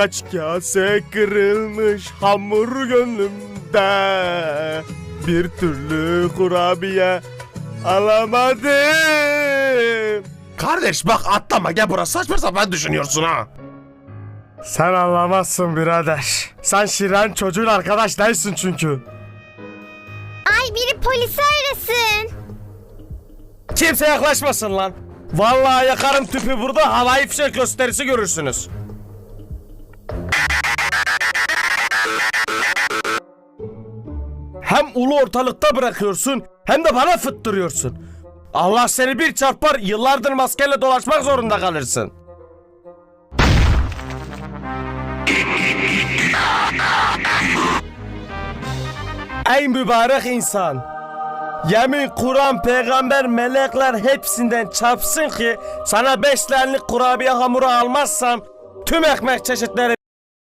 Kaç kase kırılmış hamur gönlümde. Bir türlü kurabiye alamadım. Kardeş bak atlama gel burası saçma sapan düşünüyorsun ha. Sen anlamazsın birader. Sen Şiren çocuğun arkadaş değilsin çünkü. Ay biri polisi arasın. Kimse yaklaşmasın lan. Vallahi yakarım tüpü burada havai fişek gösterisi görürsünüz Hem ulu ortalıkta bırakıyorsun hem de bana fıttırıyorsun. Allah seni bir çarpar yıllardır maskeyle dolaşmak zorunda kalırsın. Ey mübarek insan! Yemin Kur'an, peygamber, melekler hepsinden çarpsın ki sana beş lenlik kurabiye hamuru almazsam tüm ekmek çeşitleri